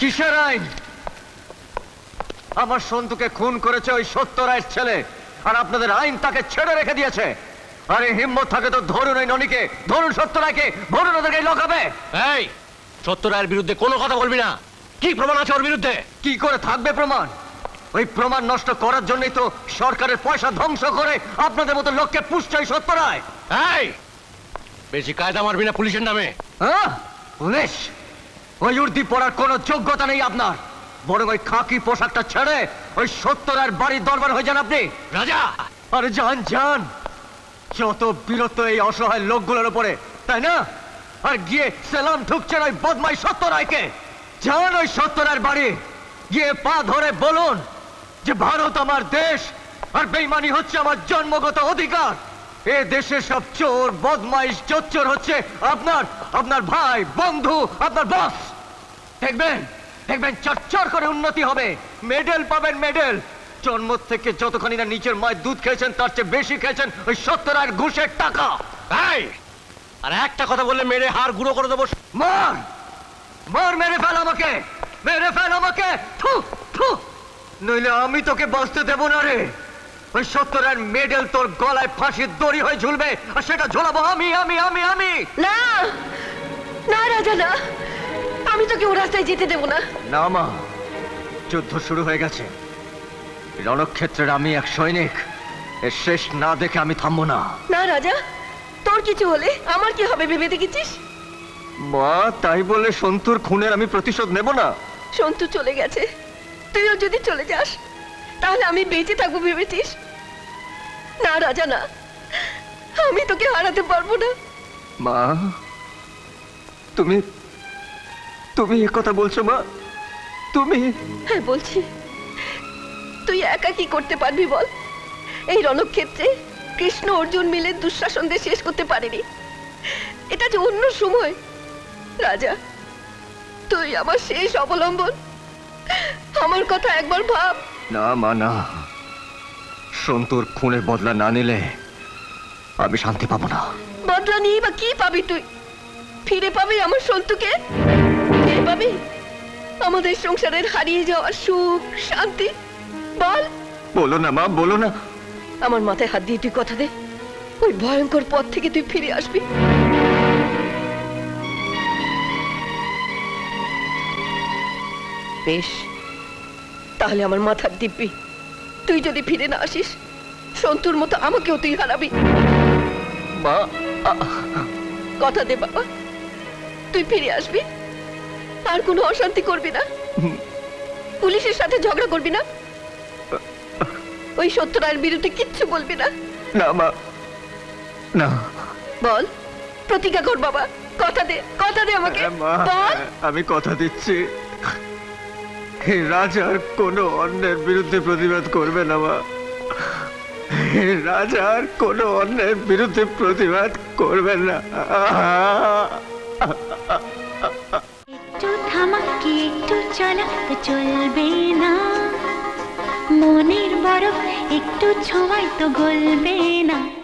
কিসের আইন? আমার সন্তুকে খুন করেছে ওই সত্য রায়ের ছেলে আর আপনাদের আইন তাকে ছেড়ে রেখে দিয়েছে। আরে হিম্মত থাকে তো ধরুন ওই ননীকে ধরুন সত্য রায়কে ধরুন ওদেরকে লকাবে এই সত্য রায়ের বিরুদ্ধে কোনো কথা বলবি না। কি প্রমাণ আছে ওর বিরুদ্ধে? কি করে থাকবে প্রমাণ? ওই প্রমাণ নষ্ট করার জন্যই তো সরকারের পয়সা ধ্বংস করে আপনাদের মতো লোককে পুষছে ওই সত্য রায় এই বেশি কায়দা মারবি না পুলিশের নামে। হ্যাঁ? পুলিশ? ওই উর্দি পড়ার কোনো যোগ্যতা নেই আপনার। বরং ওই খাকি পোশাকটা ছেড়ে ওই সত্তরার বাড়ির দরবার হয়ে যান আপনি। রাজা! আরে যান যান। যত বিরত এই অসহায় লোকগুলোর উপরে তাই না? আর গিয়ে সেলাম ঠুকছেন ওই বদমাই সত্যরায়কে যান ওই সত্যরার বাড়ি। গিয়ে পা ধরে বলুন যে ভারত আমার দেশ আর বেইমানি হচ্ছে আমার জন্মগত অধিকার। এ দেশের সব চোর বদমাইশ চোর হচ্ছে আপনার আপনার ভাই বন্ধু আপনার বস দেখবেন? দেখবেন চচ্চর করে উন্নতি হবে। মেডেল পাবেন মেডেল। জন্ম থেকে যতখানি না নিচের মায়ের দুধ খেয়েছেন তার চেয়ে বেশি খেয়েছেন ওই সত্তর আর ঘুষের টাকা। এই! আর একটা কথা বললে মেরে হাড় গুঁড়ো করে দেবো। মার! মার মেরে ফেল আমাকে! মেরে ফেল আমাকে! থু থু! নইলে আমি তোকে বাঁচতে দেব না রে। ওই সত্তর আর মেডেল তোর গলায় ফাঁসির দড়ি হয়ে ঝুলবে আর সেটা ঝোলাবো আমি আমি আমি আমি! না! না রাজা না! আমি তোকে ও রাস্তায় যেতে দেবো না। না মা যুদ্ধ শুরু হয়ে গেছে। রণক্ষেত্রের আমি এক সৈনিক। এর শেষ না দেখে আমি থামবো না। না রাজা তোর কিছু হলে আমার কি হবে ভেবে দেখেছিস? মা তাই বলে সন্তুর খুনের আমি প্রতিশোধ নেব না। সন্তু চলে গেছে। তুইও যদি চলে যাস তাহলে আমি বেঁচে থাকব ভেবেছিস? না রাজা না। আমি তোকে হারাতে পারব না। মা তুমি তুমি এ কথা বলছো মা? তুমি? হ্যাঁ বলছি। তুই একা কি করতে পারবি বল? এই রণক্ষেত্রে কৃষ্ণ অর্জুন মিলে দুঃশাসনদের শেষ করতে পারেনি। এটা যে অন্য সময়। রাজা তুই আমার শেষ অবলম্বন। আমার কথা একবার ভাব। না মা না। সন্তুর খুনের বদলা না নিলে আমি শান্তি পাবো না। বদলা নিয়ে বা কি পাবি তুই? ফিরে পাবি আমার সন্তুকে পাবি আমাদের সংসারের হারিয়ে যাওয়া সুখ শান্তি বল। বলো না মা বলো না। আমার মাথায় হাত দিয়ে তুই কথা দে। ওই ভয়ঙ্কর পথ থেকে তুই ফিরে আসবি। বেশ তাহলে আমার মাথার দিব্যি। তুই যদি ফিরে না আসিস সন্তুর মতো আমাকেও তুই হারাবি। কথা দে বাবা। তুই ফিরে আসবি। আর কোনো অশান্তি করবি না? পুলিশের সাথে ঝগড়া করবি না? ওই সত্যরায়ের বিরুদ্ধে কিচ্ছু বলবি না? না মা। না। বল। প্রতিজ্ঞা কর বাবা। কথা দে কথা দে আমাকে। হ্যাঁ, বল। আমি কথা দিচ্ছি। এই রাজার কোনো অন্যের বিরুদ্ধে প্রতিবাদ করবে না মা। এই রাজার কোনো অন্যের বিরুদ্ধে প্রতিবাদ করবে না। একটু চলবে না। মনের বরফ একটু ছোঁয়ায় তো গলবে না।